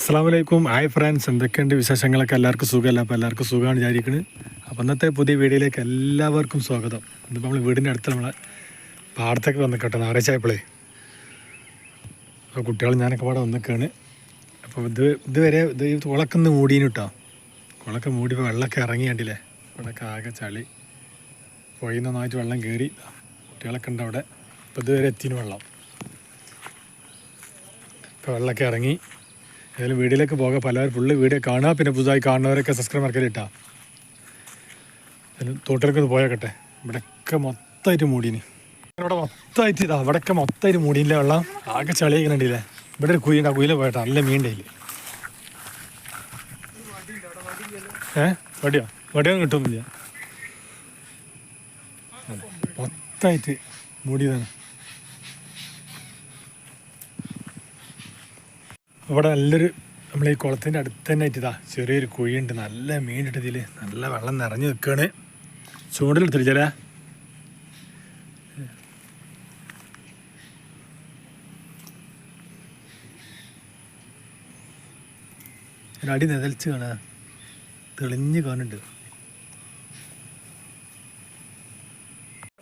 അസ്സാം വലൈക്കും hi friends എന്തൊക്കെയുണ്ട് വിശേഷങ്ങളൊക്കെ? എല്ലാവർക്കും സുഖമല്ല? അപ്പോൾ എല്ലാവർക്കും സുഖമാണ് വിചാരിക്കുന്നത് അപ്പോൾ ഇന്നത്തെ പുതിയ വീഡിയോയിലേക്ക് എല്ലാവർക്കും സ്വാഗതം. ഇന്നിപ്പോൾ നമ്മൾ വീടിന്റെ അടുത്ത് നമ്മളെ പാടത്തൊക്കെ വന്നിക്കട്ടെ ഞായറാഴ്ചയായപ്പോഴേ അപ്പോൾ കുട്ടികൾ ഞാനൊക്കെ പാടെ വന്നിക്കാണ്. അപ്പോൾ ഇത് ഇതുവരെ ഇത് ഈ കുളക്കൊന്ന് മൂടീന് കേട്ടോ കുളക്ക മൂടിയപ്പോൾ വെള്ളമൊക്കെ ഇറങ്ങി കണ്ടില്ലേ? ഇവിടെയൊക്കെ ആകെ ചളി. പുഴയിൽ നന്നായിട്ട് വെള്ളം കയറി കുട്ടികളൊക്കെ ഉണ്ട് അവിടെ. അപ്പോൾ ഇതുവരെ എത്തിന് വെള്ളം. ഇപ്പോൾ വെള്ളമൊക്കെ ഇറങ്ങി. ഏതായാലും വീഡിയോയിലേക്ക് പോകാം. പലരും ഫുള്ള് വീഡിയോ കാണുക. പിന്നെ പുതുതായി കാണുന്നവരൊക്കെ സബ്സ്ക്രൈബ് മറക്കൽ തോട്ടിലേക്ക് ഒന്ന് പോയാക്കട്ടെ. ഇവിടെയൊക്കെ മൊത്തമായിട്ട് മൂടീനി ഇവിടെ മൊത്തമായിട്ട് ഇതാ ഇവിടെയൊക്കെ മൊത്തമായിട്ട് മൂടിയില്ല വെള്ളം ആകെ ചളിയൊക്കെ ഉണ്ടില്ലേ ഇവിടെ ഒരു കുയിലുണ്ട്. ആ പോയട്ടെ. നല്ല മീന്റെ ഏ? വടിയോ? വടിയൊന്നും കിട്ടുന്നില്ല. മൊത്തമായിട്ട് മൂടിയതാണ്. ഇവിടെ നല്ലൊരു നമ്മൾ ഈ കുളത്തിന്റെ അടുത്ത് തന്നെ ആയിട്ട് ഇതാ ചെറിയൊരു കുഴിയുണ്ട്. നല്ല മീനിട്ട് ഇതിൽ നല്ല വെള്ളം നിറഞ്ഞു നിൽക്കുകയാണ് ചൂണ്ടിലെടുത്തില്ല ചില അടി നെതൽച്ച് കാണാ തെളിഞ്ഞ് കാണുന്നുണ്ട്.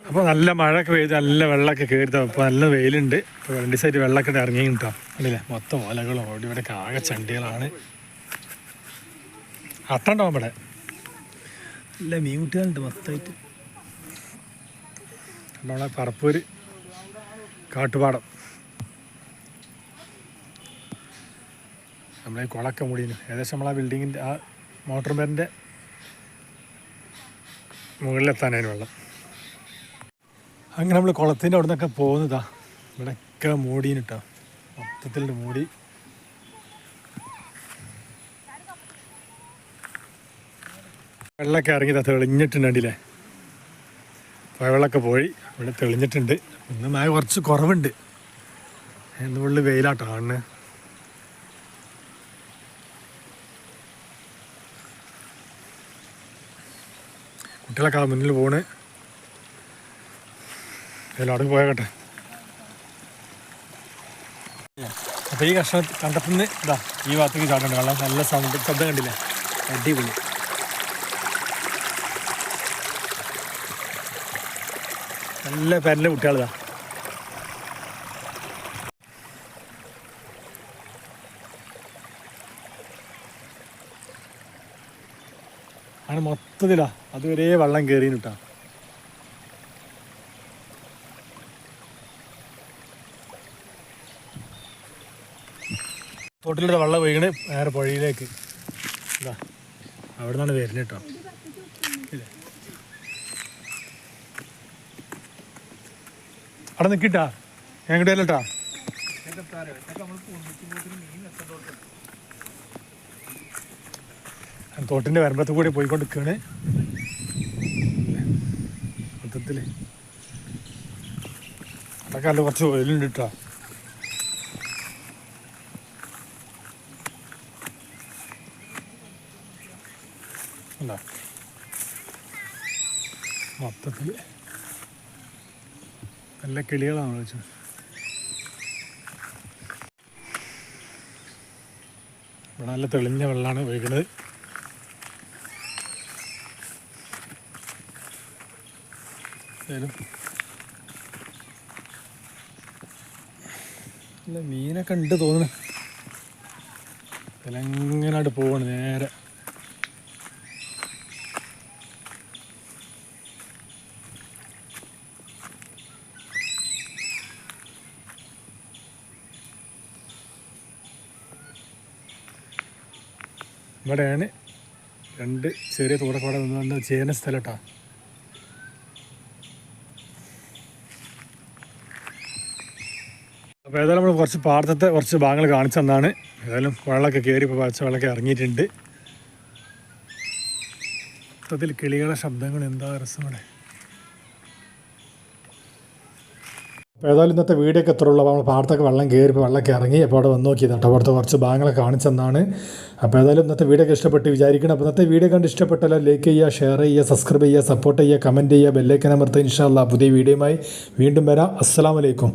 അപ്പോൾ നല്ല മഴയൊക്കെ പെയ്ത് നല്ല വെള്ളമൊക്കെ കയറി അപ്പോൾ നല്ല വെയിലുണ്ട്. അപ്പോൾ രണ്ട് സൈഡ് വെള്ളമൊക്കെ ഇറങ്ങി കിട്ടാം അല്ലേ മൊത്തം ഓലകളും അവിടെ ഇവിടെ ആകെ ചണ്ടികളാണ്. അത്തണ്ടോ ഇവിടെ നല്ല മീൻകുട്ടികളുണ്ട് മൊത്തമായിട്ട്. നമ്മളെ പറപ്പൂര് കാട്ടുപാടം. നമ്മളെ കുളക്ക മുടിയുന്നു ഏകദേശം നമ്മളാ ബിൽഡിങ്ങിന്റെ ആ മോട്ടോർ പേരിന്റെ മുകളിലെത്താനായിരുന്നു വെള്ളം. അങ്ങനെ നമ്മൾ കുളത്തിന്റെ അവിടെ നിന്നൊക്കെ പോകുന്നതാ. ഇവിടെയൊക്കെ മൂടീനിട്ടോ. മൊത്തത്തിൽ മൂടി. വെള്ളമൊക്കെ ഇറങ്ങിയതാ തെളിഞ്ഞിട്ടുണ്ടല്ലേ പഴവെള്ളമൊക്കെ പോയി. ഇവിടെ തെളിഞ്ഞിട്ടുണ്ട്. ഇന്ന് മഴ കുറച്ച് കുറവുണ്ട്. ഇന്ന് ഉള്ളിൽ വെയിലാട്ടോ കാണുന്നത് കുട്ടികളൊക്കെ മുന്നിൽ പോണ്. എല്ലാവരും പോയാകട്ടെ അപ്പോൾ ഈ കഷ്ണം കണ്ടത്തുനിന്ന് ഇതാ ഈ ഭാഗത്തേക്ക് ചാടുന്നുണ്ട് കാണാം നല്ല സൗണ്ട് ശബ്ദം കണ്ടില്ല? അടിപൊളി. നല്ല പേരന്റെ കുട്ടികളിതാ. അങ്ങനെ മൊത്തത്തിലാ. അതുവരെ വെള്ളം കയറിയിട്ടാ തോട്ടിലൂടെ വെള്ളം വീണ് നേരെ പുഴയിലേക്ക്. ഇതാ അവിടെ നിന്നാണ് വരുന്നത് കേട്ടോ? അവിടെ നിൽക്കിട്ടാ ഞാൻ കിട്ടിയല്ലോട്ടാ തോട്ടിന്റെ വരമ്പത്ത് കൂടി പോയിക്കൊണ്ട് നിൽക്കുകയാണ് മൊത്തത്തിൽ അതൊക്കെ അല്ല കുറച്ച് ഓയിലുണ്ട് കേട്ടോ. അല്ല. മൊത്തത്തിൽ നല്ല കിളികളാണ് വിളിച്ചത് ഇവിടെ നല്ല തെളിഞ്ഞ വെള്ളമാണ് ഒഴുകുന്നത് നല്ല മീനൊക്കെ ഉണ്ട് തോന്നുന്നു. ഇതിലെങ്ങനായിട്ട് പോവാണ് നേരെ. ഇവിടെയാണ് രണ്ട് ചെറിയ തോടക്കോടെ നിന്ന് ചെയ്യുന്ന സ്ഥലം കേട്ടോ അപ്പോൾ ഏതായാലും നമ്മൾ കുറച്ച് പാടത്തെ കുറച്ച് ഭാഗങ്ങൾ കാണിച്ചു തന്നാണ്. ഏതായാലും വെള്ളമൊക്കെ കയറി ഇപ്പോൾ പച്ച വെള്ളമൊക്കെ ഇറങ്ങിയിട്ടുണ്ട്. മൊത്തത്തിൽ കിളികളുടെ ശബ്ദങ്ങൾ എന്താ രസമാണ് അപ്പോൾ ഏതായാലും ഇന്നത്തെ വീഡിയോ ഒക്കെ എത്രയുള്ളൂ? അപ്പോൾ നമ്മൾ പാടത്തൊക്കെ വെള്ളം കയറി വെള്ളമൊക്കെ ഇറങ്ങി അപ്പോൾ അവിടെ വന്ന് നോക്കിയത് കേട്ടോ. അവിടുത്തെ കുറച്ച് ഭാഗങ്ങളെ കാണിച്ചെന്നാണ്. അപ്പോൾ ഏതായാലും ഇന്നത്തെ വീഡിയോ ഒക്കെ ഇഷ്ടപ്പെട്ട് വിചാരിക്കണം. അപ്പോൾ ഇന്നത്തെ വീഡിയോ കണ്ട് ഇഷ്ടപ്പെട്ടല്ല ലൈക്ക് ചെയ്യുക ഷെയർ ചെയ്യുക സബ്സ്ക്രൈബ് ചെയ്യുക സപ്പോർട്ട് ചെയ്യുക കമന്റ് ചെയ്യുക ബെല്ലൈക്കൻ അമർത്തുക. ഇൻഷാല്ല പുതിയ വീഡിയോയുമായി വീണ്ടും വരാം. അസ്സാം വലൈക്കും